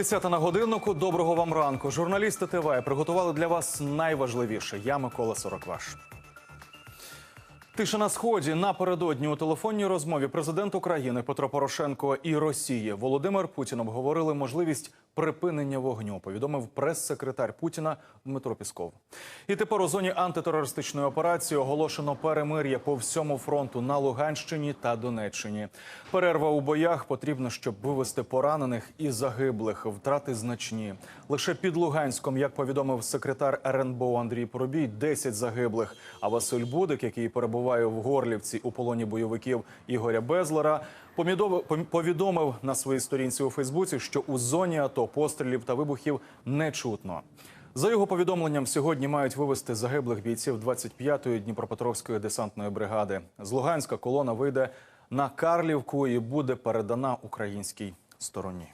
Десята на годиннику. Доброго вам ранку. Журналісти ТВ приготували для вас найважливіше. Я Микола Сорокваш. Тиша на сході напередодні у телефонній розмові президент України Петро Порошенко і Росії Володимир Путін обговорили можливість припинення вогню. Повідомив прес-секретар Путіна Дмитро Пісков. І тепер у зоні антитерористичної операції оголошено перемир'я по всьому фронту на Луганщині та Донеччині. Перерва у боях потрібна, щоб вивести поранених і загиблих. Втрати значні. Лише під Луганськом, як повідомив секретар РНБО Андрій Поробій, 10 загиблих. А Василь Будик, який перебуває в Горлівці у полоні бойовиків Ігоря Безлера, повідомив на своїй сторінці у Фейсбуці, що у зоні АТО пострілів та вибухів не чутно. За його повідомленням, сьогодні мають вивезти загиблих бійців 25-ї Дніпропетровської десантної бригади. З Луганська колона вийде на Карлівку і буде передана українській стороні.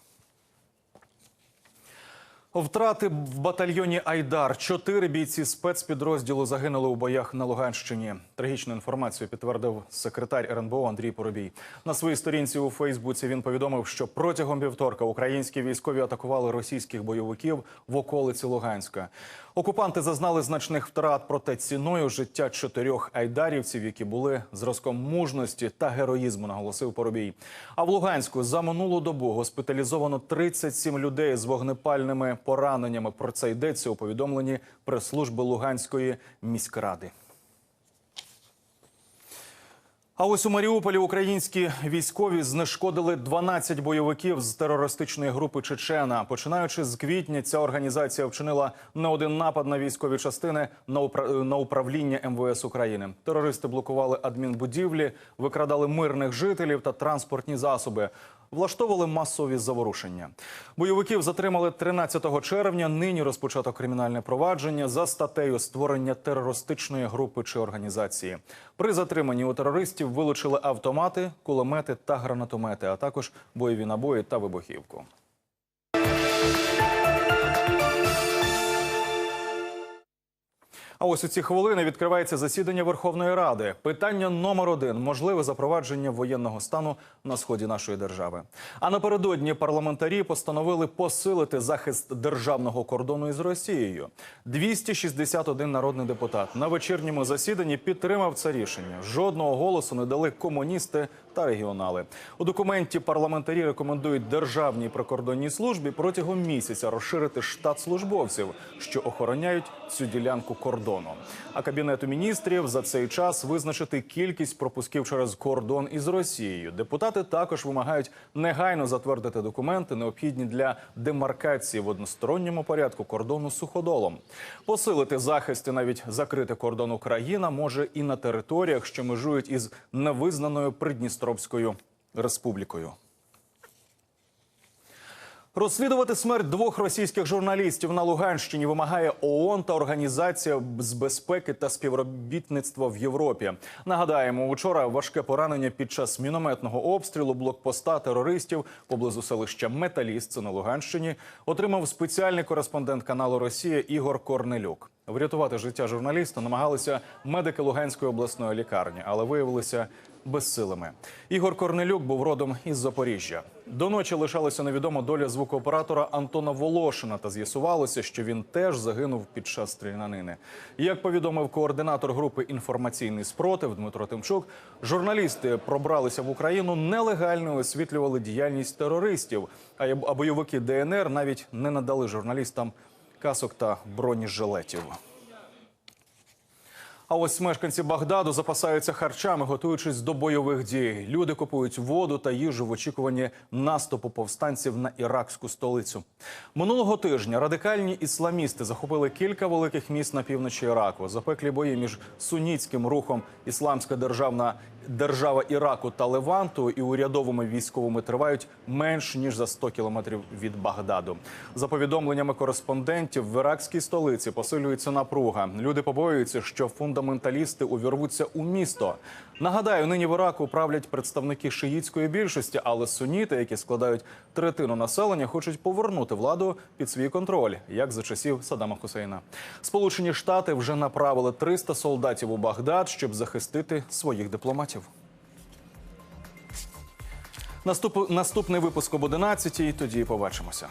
Втрати в батальйоні Айдар. Чотири бійці спецпідрозділу загинули у боях на Луганщині. Трагічну інформацію підтвердив секретар РНБО Андрій Поробій. На своїй сторінці у Фейсбуці він повідомив, що протягом вівторка українські військові атакували російських бойовиків в околиці Луганська. Окупанти зазнали значних втрат, проте ціною життя чотирьох айдарівців, які були зразком мужності та героїзму, наголосив Поробій. А в Луганську за минулу добу госпіталізовано 37 людей з вогнепальними пораненнями. Про це йдеться у повідомленні прес-служби Луганської міськради. А ось у Маріуполі українські військові знешкодили 12 бойовиків з терористичної групи Чечена. Починаючи з квітня, ця організація вчинила не один напад на військові частини на упра- управління МВС України. Терористи блокували адмінбудівлі, викрадали мирних жителів та транспортні засоби. Влаштовували масові заворушення. Бойовиків затримали 13 червня. Нині розпочато кримінальне провадження за статтею створення терористичної групи чи організації. При затриманні у терористів вилучили автомати, кулемети та гранатомети, а також бойові набої та вибухівку. А ось у ці хвилини відкривається засідання Верховної Ради. Питання номер один можливе запровадження воєнного стану на сході нашої держави. А напередодні парламентарі постановили посилити захист державного кордону із Росією. 261 народний депутат на вечірньому засіданні підтримав це рішення. Жодного голосу не дали комуністи та регіонали. У документі парламентарі рекомендують державній прикордонній службі протягом місяця розширити штат службовців, що охороняють цю ділянку кордону. А кабінету міністрів за цей час визначити кількість пропусків через кордон із Росією. Депутати також вимагають негайно затвердити документи, необхідні для демаркації в односторонньому порядку кордону з суходолом. Посилити захист і навіть закрити кордон Україна може і на територіях, що межують із невизнаною Придністровською республікою. Розслідувати смерть двох російських журналістів на Луганщині вимагає ООН та Організація з безпеки та співробітництва в Європі. Нагадаємо, учора важке поранення під час мінометного обстрілу блокпоста терористів поблизу селища Металіст це на Луганщині отримав спеціальний кореспондент каналу Росія Ігор Корнелюк. Врятувати життя журналіста намагалися медики Луганської обласної лікарні, але виявилися безсилими. Ігор Корнелюк був родом із Запоріжжя. До ночі лишалася невідома доля звукооператора Антона Волошина, та з'ясувалося, що він теж загинув під час стрілянини. Як повідомив координатор групи інформаційний спротив Дмитро Тимчук, журналісти пробралися в Україну нелегально освітлювали діяльність терористів. А бойовики ДНР навіть не надали журналістам касок та бронежилетів. А ось мешканці Багдаду запасаються харчами, готуючись до бойових дій. Люди купують воду та їжу в очікуванні наступу повстанців на іракську столицю. Минулого тижня радикальні ісламісти захопили кілька великих міст на півночі Іраку. Запеклі бої між сунітським рухом Ісламська державна держава Іраку та Леванту і урядовими військовими тривають менш ніж за 100 кілометрів від Багдаду. За повідомленнями кореспондентів, в іракській столиці посилюється напруга. Люди побоюються, що фундаменталісти увірвуться у місто. Нагадаю, нині в Іраку правлять представники шиїцької більшості, але суніти, які складають третину населення, хочуть повернути владу під свій контроль, як за часів Саддама Хусейна. Сполучені Штати вже направили 300 солдатів у Багдад, щоб захистити своїх дипломатів. Наступ... Наступний випуск об 11 тоді побачимося.